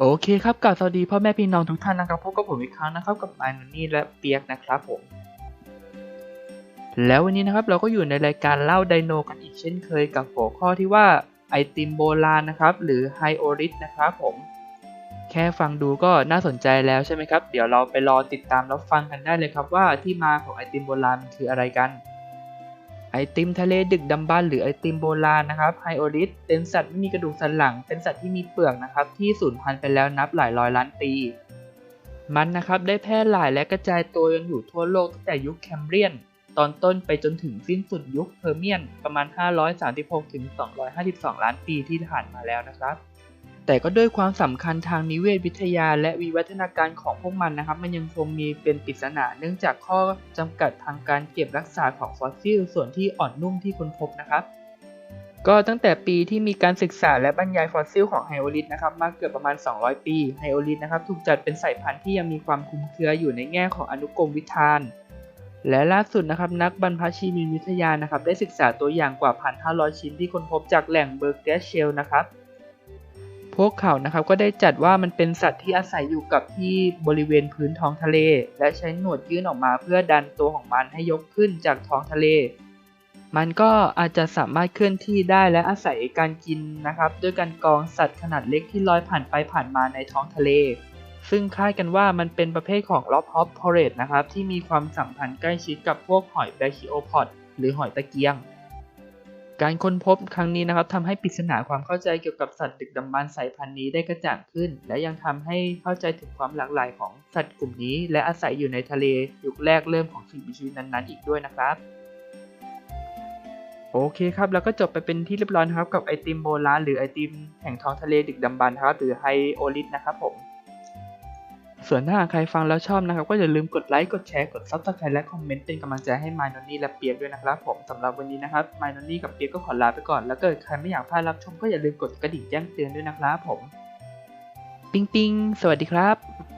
โอเคครับกลับสวัสดีพ่อแม่พี่น้องทุกท่านนะครับพบกับผมอีกครั้งนะครับกับไมนนี่และเปียกนะครับผม แล้ววันนี้นะครับเราก็อยู่ในรายการเล่าไดโนกันอีกเช่นเคยกับหัวข้อที่ว่าไอติมโบราณนะครับ หรือไฮโอริสนะครับผม แค่ฟังดูก็น่าสนใจแล้วใช่ไหมครับ เดี๋ยวเราไปรอติดตามรับฟังกันได้เลยครับว่าที่มาของไอติมโบราณมันคืออะไรกัน ไอติมทะเลดึกดำบรรพ์หรือไอติมโบราณนะครับไฮโอริสเป็นสัตว์ไม่มีกระดูกสันหลัง เป็นสัตว์ที่มีเปลือกนะครับที่สูญพันธุ์ไปแล้วนับหลายร้อยล้านปี มันนะครับได้แพร่หลายและกระจายตัวจนอยู่ทั่วโลกตั้งแต่ยุคแคมเบรียน ตอนต้นไปจนถึงสิ้นสุดยุคเพอร์เมียน ประมาณ 536ถึง252 ล้านปีที่ผ่านมาแล้วนะครับ แต่ก็ด้วยความสำคัญทางนิเวศวิทยา และวิวัฒนาการของพวกมันนะครับ มันยังคงมีเป็นปริศนาเนื่องจากข้อจำกัดทางการเก็บรักษาของฟอสซิล ส่วนที่อ่อนนุ่มที่ค้นพบนะครับ ก็ตั้งแต่ปีที่มีการศึกษาและบรรยายฟอสซิลของไฮโอลิสนะครับมาเกือบประมาณ 200 ปีไฮโอลิสนะครับถูกจัดเป็นสายพันธุ์ที่ยังมีความคลุมเครืออยู่ในแง่ของอนุกรมวิธานและล่าสุดนะครับนักบรรพชีวินวิทยานะครับได้ศึกษาตัวอย่างกว่า 1,500 ชิ้นที่ค้นพบจากแหล่งเบอร์แกสเชลนะครับ พวกเขานะครับก็ได้จัดว่ามันเป็นสัตว์ที่อาศัยอยู่กับที่บริเวณพื้นท้องทะเล และใช้หนวดยื่นออกมาเพื่อดันตัวของมันให้ยกขึ้นจากท้องทะเล มันก็อาจจะสามารถเคลื่อนที่ได้และอาศัยการกินนะครับ ด้วยการกองสัตว์ขนาดเล็กที่ลอยผ่านไปผ่านมาในท้องทะเล ซึ่งคาดกันว่ามันเป็นประเภทของล็อบฮอปพอเรตนะครับที่มีความสัมพันธ์ใกล้ชิดกับพวกหอยแบคิโอพอดหรือหอยตะเกียง การค้นพบครั้งนี้นะครับทำให้ปริศนาความเข้าใจเกี่ยวกับสัตว์ดึกดำบรรพ์สายพันธุ์นี้ได้กระจ่างขึ้น และยังทำให้เข้าใจถึงความหลากหลายของสัตว์กลุ่มนี้ และอาศัยอยู่ในทะเลยุคแรกเริ่มของสิ่งมีชีวิตนั้นๆ อีกด้วยนะครับโอเคครับแล้วก็จบไปเป็นที่เรียบร้อยนะครับกับไอติมโบราณหรือไอติมแห่งท้องทะเลดึกดำบรรพ์ครับหรือไฮโอลิสนะครับผม ส่วนถ้าหากใครฟังแล้วชอบนะครับ ก็อย่าลืมกดไลค์ กดแชร์ กดซับสไครต์และคอมเมนต์เป็นกำลังใจให้มายนนี่และเปียกด้วยนะครับผมสำหรับวันนี้นะครับมายนนี่กับเปียกก็ขอลาไปก่อน แล้วก็ใครไม่อยากพลาดรับชมก็อย่าลืมกดกระดิ่งแจ้งเตือนด้วยนะครับผม ปิ๊งปิ๊งสวัสดีครับ